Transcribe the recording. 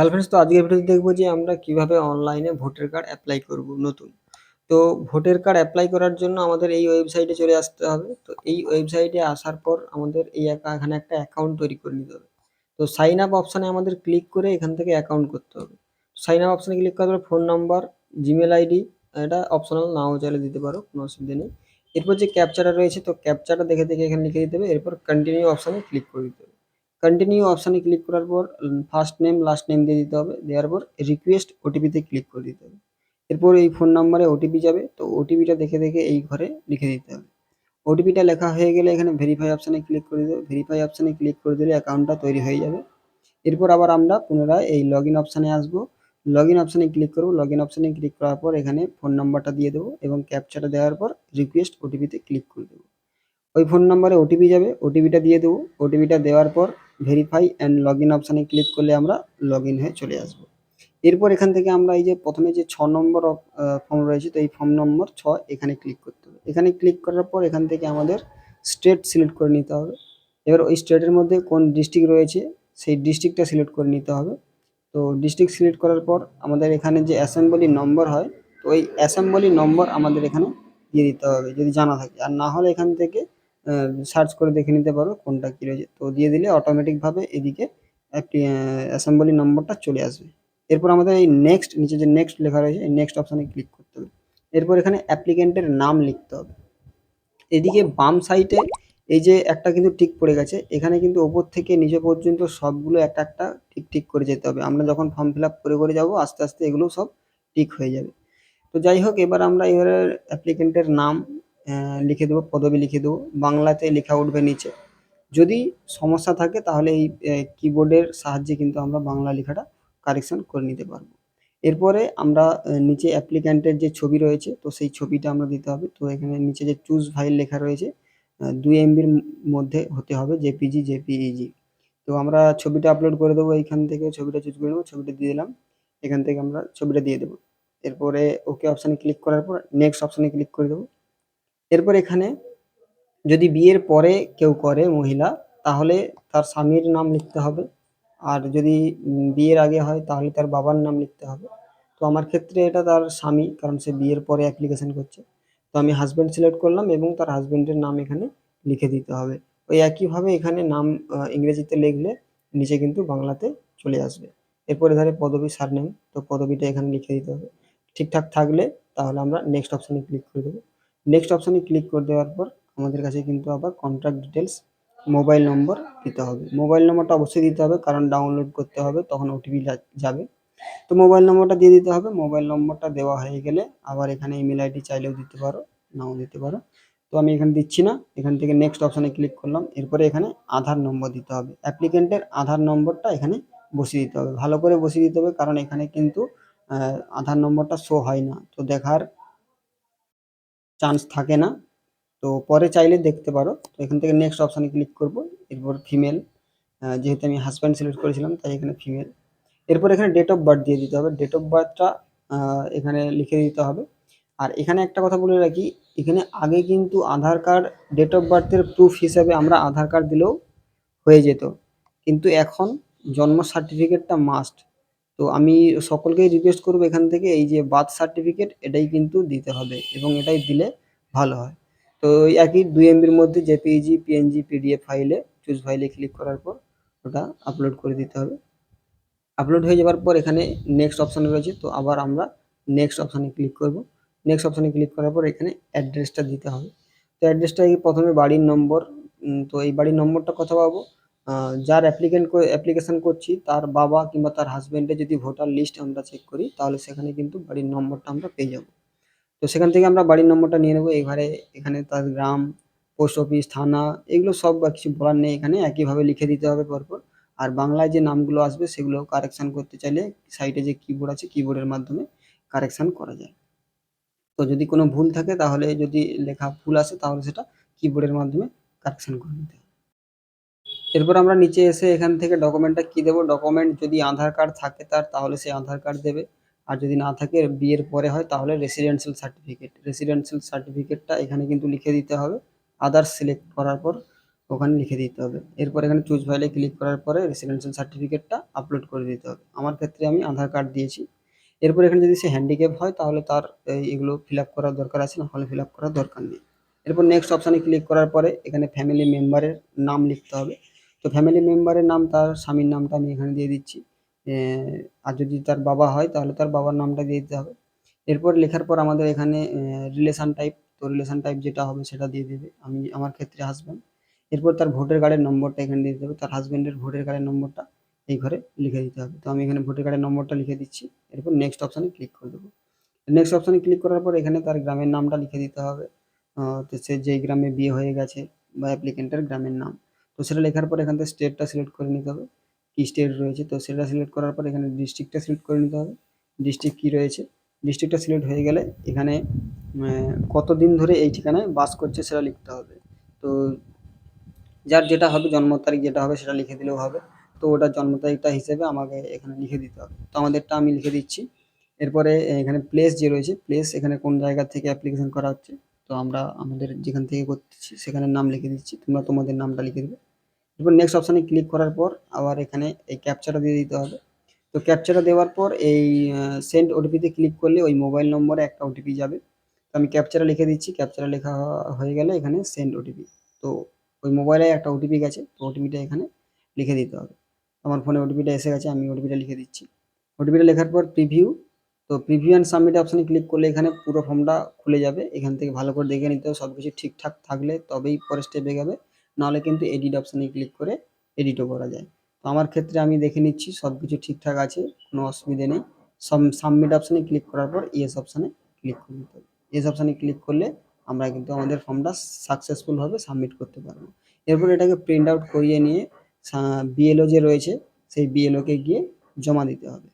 Hello friends তো আজকের ভিডিওতে দেখব যে আমরা কীভাবে অনলাইনে ভোটার কার্ড অ্যাপ্লাই করব নতুন। তো ভোটার কার্ড অ্যাপ্লাই করার জন্য আমাদের এই ওয়েবসাইটে চলে আসতে হবে। তো এই ওয়েবসাইটে আসার পর আমাদের এই এখানে একটা অ্যাকাউন্ট তৈরি করে নিতে হবে। তো সাইন আপ অপশানে আমাদের ক্লিক করে এখান থেকে অ্যাকাউন্ট করতে হবে। সাইন আপ অপশানে ক্লিক করার পর ফোন নাম্বার জিমেল আইডি এটা অপশনাল নাও চাইলে দিতে পারো, কোনো অসুবিধা নেই। এরপর যে ক্যাপচাটা রয়েছে, তো ক্যাপচাটা দেখে দেখে এখানে লিখে দিতে হবে। এরপর কন্টিনিউ অপশানে ক্লিক করে দিতে হবে। কন্টিনিউ অপশানে ক্লিক করার পর ফার্স্ট নেম লাস্ট নেম দিয়ে দিতে হবে। দেওয়ার পর রিকোয়েস্ট ওটিপিতে ক্লিক করে দিতে হবে। এরপর এই ফোন নাম্বারে ওটিপি যাবে। তো ওটিপিটা দেখে দেখে এই ঘরে লিখে দিতে হবে। ওটিপিটা লেখা হয়ে গেলে এখানে ভেরিফাই অপশানে ক্লিক করে দেবে ভেরিফাই অপশানে ক্লিক করে দিলে অ্যাকাউন্টটা তৈরি হয়ে যাবে। এরপর আবার আমরা পুনরায় এই লগ ইন অপশানে আসব। লগ ইন অপশানে ক্লিক করব। লগ ইন অপশানে ক্লিক করার পর এখানে ফোন নাম্বারটা দিয়ে দেবো এবং ক্যাপচাটা দেওয়ার পর রিকোয়েস্ট ওটিপিতে ক্লিক করে দেবো। ওই ফোন নম্বরে ওটিপি যাবে ওটিপিটা দিয়ে দেবো। ওটিপিটা দেওয়ার পর ভেরিফাই অ্যান্ড লগ ইন অপশানে ক্লিক করলে আমরা লগ ইন হয়ে চলে আসব। এরপর এখান থেকে আমরা এই যে প্রথমে যে ছ নম্বর ফর্ম রয়েছে, তো এই ফর্ম নম্বর ছ এখানে ক্লিক করতে হবে। এখানে ক্লিক করার পর এখান থেকে আমাদের স্টেট সিলেক্ট করে নিতে হবে। এবার ওই স্টেটের মধ্যে কোন ডিস্ট্রিক্ট রয়েছে, সেই ডিস্ট্রিক্টটা সিলেক্ট করে নিতে হবে। তো ডিস্ট্রিক্ট সিলেক্ট করার পর আমাদের এখানে যে অ্যাসেম্বলি নম্বর হয়, তো ওই অ্যাসেম্বলি নম্বর আমাদের এখানে দিয়ে দিতে হবে, যদি জানা থাকে। আর না হলে এখান থেকে সার্চ করে দেখে নিতে পারো কোনটা কী রয়েছে। তো দিয়ে দিলে অটোমেটিকভাবে এদিকে একটি অ্যাসেম্বলি নম্বরটা চলে আসবে। এরপর আমাদের এই নেক্সট নিচে যে নেক্সট লেখা রয়েছে, এই নেক্সট অপশানে ক্লিক করতে হবে। এরপর এখানে অ্যাপ্লিকেন্টের নাম লিখতে হবে। এদিকে বাম সাইডে এই যে একটা কিন্তু টিক পড়ে গেছে, এখানে কিন্তু ওপর থেকে নিচে পর্যন্ত সবগুলো একটা একটা ঠিক ঠিক করে যেতে হবে। আমরা যখন ফর্ম ফিল আপ করে করে যাব, আস্তে আস্তে এগুলো সব ঠিক হয়ে যাবে। তো যাই হোক, এবার আমরা এবারে অ্যাপ্লিকেন্টের নাম লিখে দেবো, পদবি লিখে দেবো। বাংলাতে লেখা উঠবে নিচে। যদি সমস্যা থাকে তাহলে এই কিবোর্ডের সাহায্যে কিন্তু আমরা বাংলা লেখাটা কারেকশন করে নিতে পারব। এরপরে আমরা নিচে অ্যাপ্লিক্যান্টের যে ছবি রয়েছে, তো সেই ছবিটা আমরা দিতে হবে। তো এখানে নিচে যে চুজ ফাইল লেখা রয়েছে দুই এমবির মধ্যে হতে হবে জেপিজি জেপিইজি তো আমরা ছবিটা আপলোড করে দেবো এইখান থেকে, ছবিটা চুজ করে নেব, ছবিটা দিয়ে দিলাম। এখান থেকে আমরা ছবিটা দিয়ে দেবো। এরপরে ওকে অপশানে ক্লিক করার পর নেক্সট অপশানে ক্লিক করে দেবো। এরপর এখানে যদি বিয়ের পরে কেউ করে মহিলা, তাহলে তার স্বামীর নাম লিখতে হবে। আর যদি বিয়ের আগে হয়, তাহলে তার বাবার নাম লিখতে হবে। তো আমার ক্ষেত্রে এটা তার স্বামী, কারণ সে বিয়ের পরে অ্যাপ্লিকেশন করছে। তো আমি হাজব্যান্ড সিলেক্ট করলাম এবং তার হাজব্যান্ডের নাম এখানে লিখে দিতে হবে। ওই একইভাবে এখানে নাম ইংরেজিতে লিখলে নিচে কিন্তু বাংলাতে চলে আসবে। এরপরে ধারে পদবী সারনেম তো পদবিটা এখানে লিখে দিতে হবে। ঠিকঠাক থাকলে তাহলে আমরা নেক্সট অপশানে ক্লিক করে দেবো। নেক্সট অপশানে ক্লিক করে দেওয়ার পর আমাদের কাছে কিন্তু আবার কন্ট্যাক্ট ডিটেলস মোবাইল নম্বর দিতে হবে। মোবাইল নম্বরটা অবশ্যই দিতে হবে কারণ ডাউনলোড করতে হবে, তখন ওটিপি যাবে। তো মোবাইল নম্বরটা দিয়ে দিতে হবে। মোবাইল নম্বরটা দেওয়া হয়ে গেলে আবার এখানে ইমেল আইডি চাইলেও দিতে পারো, নাও দিতে পারো। তো আমি এখানে দিচ্ছি না, এখান থেকে নেক্সট অপশানে ক্লিক করলাম। এরপরে এখানে আধার নম্বর দিতে হবে। অ্যাপ্লিকেন্টের আধার নম্বরটা এখানে বসিয়ে দিতে হবে। ভালো করে বসিয়ে দিতে হবে কারণ এখানে কিন্তু আধার নম্বরটা শো হয় না। তো দেখার চান্স থাকে না। তো পরে চাইলে দেখতে পারো। তো এখান থেকে নেক্সট অপশানে ক্লিক করব। এরপর ফিমেল যেহেতু আমি হাজব্যান্ড সিলেক্ট করেছিলাম, তাই এখানে ফিমেল এরপর এখানে ডেট অফ বার্থ দিয়ে দিতে হবে। ডেট অফ বার্থটা এখানে লিখে দিতে হবে। আর এখানে একটা কথা বলে রাখি, এখানে আগে কিন্তু আধার কার্ড ডেট অফ বার্থের প্রুফ হিসাবে আমরা আধার কার্ড দিলেও হয়ে যেত। কিন্তু এখন জন্ম সার্টিফিকেটটা মাস্ট তো আমি সকলকেই রিকোয়েস্ট করব এখান থেকে এই যে বার্থ সার্টিফিকেট এটাই কিন্তু দিতে হবে এবং এটাই দিলে ভালো হয়। তো একই দুই এমবির মধ্যে জেপিইজি পিএনজি পিডিএফ ফাইলে চুজ ফাইলে ক্লিক করার পর ওটা আপলোড করে দিতে হবে। আপলোড হয়ে যাওয়ার পর এখানে নেক্সট অপশান রয়েছে, তো আবার আমরা নেক্সট অপশানে ক্লিক করব। নেক্সট অপশানে ক্লিক করার পর এখানে অ্যাড্রেসটা দিতে হবে। তো অ্যাড্রেসটা প্রথমে বাড়ির নম্বর তো এই বাড়ির নম্বরটা কথা পাবো যার অ্যাপ্লিকেন্ট অ্যাপ্লিকেশন করছি, তার বাবা কিংবা তার হাজবেন্ডের যদি ভোটার লিস্ট আমরা চেক করি, তাহলে সেখানে কিন্তু বাড়ির নম্বরটা আমরা পেয়ে যাব। তো সেখান থেকে আমরা বাড়ির নম্বরটা নিয়ে নেব, এবারে এখানে তার গ্রাম পোস্ট অফিস থানা, এগুলো সব বা কিছু বলার নেই এখানে, একইভাবে লিখে দিতে হবে পরপর। আর বাংলায় যে নামগুলো আসবে সেগুলো কারেকশান করতে চাইলে সাইডে যে কিবোর্ড আছে কিবোর্ডের মাধ্যমে কারেকশান করা যায়। তো যদি কোনো ভুল থাকে, তাহলে যদি লেখা ভুল আসে, তাহলে সেটা কিবোর্ডের মাধ্যমে কারেকশন করে নিতে হবে। এরপর আমরা নিচে এসে এখান থেকে ডকুমেন্টটা কি দেবো? ডকুমেন্ট যদি আধার কার্ড থাকে তার, তাহলে সে আধার কার্ড দেবে। আর যদি না থাকে, বিয়ের পরে হয়, তাহলে রেসিডেন্সিয়াল সার্টিফিকেট রেসিডেন্সিয়াল সার্টিফিকেটটা এখানে কিন্তু লিখে দিতে হবে। আদার্স সিলেক্ট করার পর ওখানে লিখে দিতে হবে। এরপর এখানে চুজ ফাইলে ক্লিক করার পরে রেসিডেন্সিয়াল সার্টিফিকেটটা আপলোড করে দিতে হবে। আমার ক্ষেত্রে আমি আধার কার্ড দিয়েছি। এরপর এখানে যদি সে হ্যান্ডিক্যাপ হয়, তাহলে তার এগুলো ফিল আপ করার দরকার আছে না হলে ফিল আপ করার দরকার নেই। এরপর নেক্সট অপশানে ক্লিক করার পরে এখানে ফ্যামিলি মেম্বারের নাম লিখতে হবে। তো ফ্যামিলি মেম্বারের নাম, তার স্বামীর নামটা আমি এখানে দিয়ে দিচ্ছি। আর যদি তার বাবা হয়, তাহলে তার বাবার নামটা দিয়ে দিতে হবে। এরপর লেখার পর আমাদের এখানে রিলেশন টাইপ তো রিলেশন টাইপ যেটা হবে সেটা দিয়ে দেবে। আমি, আমার ক্ষেত্রে হাসব্যান্ড এরপর তার ভোটার কার্ডের নম্বরটা এখানে দিয়ে দিতে হবে। তার হাজব্যান্ডের ভোটার কার্ডের নম্বরটা এই ঘরে লিখে দিতে হবে। তো আমি এখানে ভোটার কার্ডের নম্বরটা লিখে দিচ্ছি। এরপর নেক্সট অপশানে ক্লিক করে দেবো। নেক্সট অপশানে ক্লিক করার পর এখানে তার গ্রামের নামটা লিখে দিতে হবে। তো সে যেই গ্রামে বিয়ে হয়ে গেছে বা অ্যাপ্লিকেন্টের গ্রামের নাম। তো সেটা লেখার পর এখান থেকে স্টেটটা সিলেক্ট করে নিতে হবে। কী স্টেট রয়েছে? তো সেটা সিলেক্ট করার পর এখানে ডিস্ট্রিক্টটা সিলেক্ট করে নিতে হবে। ডিস্ট্রিক্ট কী রয়েছে? ডিস্ট্রিক্টটা সিলেক্ট হয়ে গেলে এখানে কতদিন ধরে এই ঠিকানায় বাস করছে সেটা লিখতে হবে। তো যার যেটা হবে, জন্ম তারিখ যেটা হবে সেটা লিখে দিলেও হবে। তো ওটা জন্ম তারিখটা হিসেবে আমাকে এখানে লিখে দিতে হবে। তো আমাদেরটা আমি লিখে দিচ্ছি। এরপরে এখানে প্লেস যে রয়েছে প্লেস এখানে কোন জায়গা থেকে অ্যাপ্লিকেশন করা হচ্ছে, তো আমরা আমাদের যেখান থেকে করতেছি সেখানের নাম লিখে দিচ্ছি। তোমরা তোমাদের নামটা লিখে দেবে। এরপর নেক্সট অপশানে ক্লিক করার পর আবার এখানে এই ক্যাপচাটা দিয়ে দিতে হবে। তো ক্যাপচাটা দেওয়ার পর এই সেন্ড ওটিপিতে ক্লিক করলে ওই মোবাইল নম্বরে একটা ওটিপি যাবে। তো আমি ক্যাপচারা লিখে দিচ্ছি ক্যাপচারা লেখা হয়ে গেলে এখানে সেন্ড ওটিপি তো ওই মোবাইলে একটা ওটিপি গেছে, তো ওটিপিটা এখানে লিখে দিতে হবে। আমার ফোনে ওটিপিটা এসে গেছে, আমি ওটিপিটা লিখে দিচ্ছি। ওটিপিটা লেখার পর প্রিভিউ তো প্রিভিউ অ্যান্ড সাবমিট অপশানে ক্লিক করলে এখানে পুরো ফর্মটা খুলে যাবে। এখান থেকে ভালো করে দেখে নিতে হবে সব কিছু ঠিকঠাক থাকলে তবেই পরের স্টেপে যাবে নাহলে কিন্তু এডিট অপশানে ক্লিক করে এডিটও করা যায়। তো আমার ক্ষেত্রে আমি দেখে নিচ্ছি সব কিছু ঠিকঠাক আছে, কোনো অসুবিধে নেই। সব সাবমিট অপশানে ক্লিক করার পর ইয়েস অপশানে ক্লিক করে দিতে হবে। ইয়েস অপশানে ক্লিক করলে আমরা কিন্তু আমাদের ফর্মটা সাকসেসফুলভাবে সাবমিট করতে পারব। এরপর এটাকে প্রিন্ট আউট করিয়ে নিয়ে বিএলও যে রয়েছে, সেই বিএলওকে গিয়ে জমা দিতে হবে।